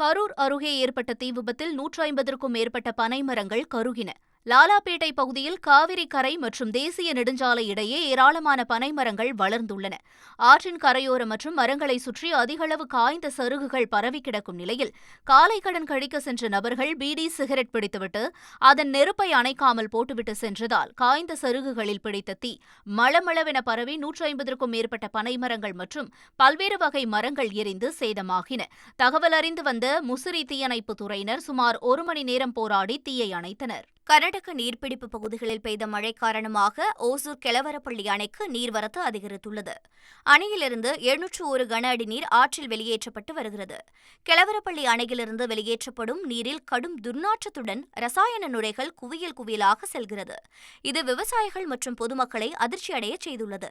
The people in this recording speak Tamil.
கரூர் அருகே ஏற்பட்ட தீ விபத்தில் நூற்று ஐம்பதற்கும் மேற்பட்ட பனை மரங்கள் கருகின. லாலாபேட்டை பகுதியில் காவிரி கரை மற்றும் தேசிய நெடுஞ்சாலை இடையே ஏராளமான பனை மரங்கள் வளர்ந்துள்ளன. ஆற்றின் கரையோர மற்றும் மரங்களை சுற்றி அதிகளவு காய்ந்த சருகுகள் பரவி கிடக்கும் நிலையில் காலை கடன் கழிக்க சென்ற நபர்கள் பீடி சிகரெட் பிடித்துவிட்டு அதன் நெருப்பை அணைக்காமல் போட்டுவிட்டு சென்றதால் காய்ந்த சருகுகளில் பிடித்த தீ மளமளவென பரவி நூற்றி ஐம்பதற்கும் மேற்பட்ட பனைமரங்கள் மற்றும் பல்வேறு வகை மரங்கள் எரிந்து சேதமாகின. தகவல் அறிந்து வந்த முசிறி தீயணைப்பு துறையினர் சுமார் ஒரு மணி நேரம் போராடி தீயை அணைத்தனர். கர்நாடக நீர்பிடிப்பு பகுதிகளில் பெய்த மழை காரணமாக ஓசூர் கெலவரப்பள்ளி அணைக்கு நீர்வரத்து அதிகரித்துள்ளது. அணையிலிருந்து எழுநூற்று ஒரு கன அடி நீர் ஆற்றில் வெளியேற்றப்பட்டு வருகிறது. கெலவரப்பள்ளி அணையிலிருந்து வெளியேற்றப்படும் நீரில் கடும் துர்நாற்றத்துடன் ரசாயன நுரைகள் குவியல் குவியலாக செல்கிறது. இது விவசாயிகள் மற்றும் பொதுமக்களை அதிர்ச்சியடைய செய்துள்ளது.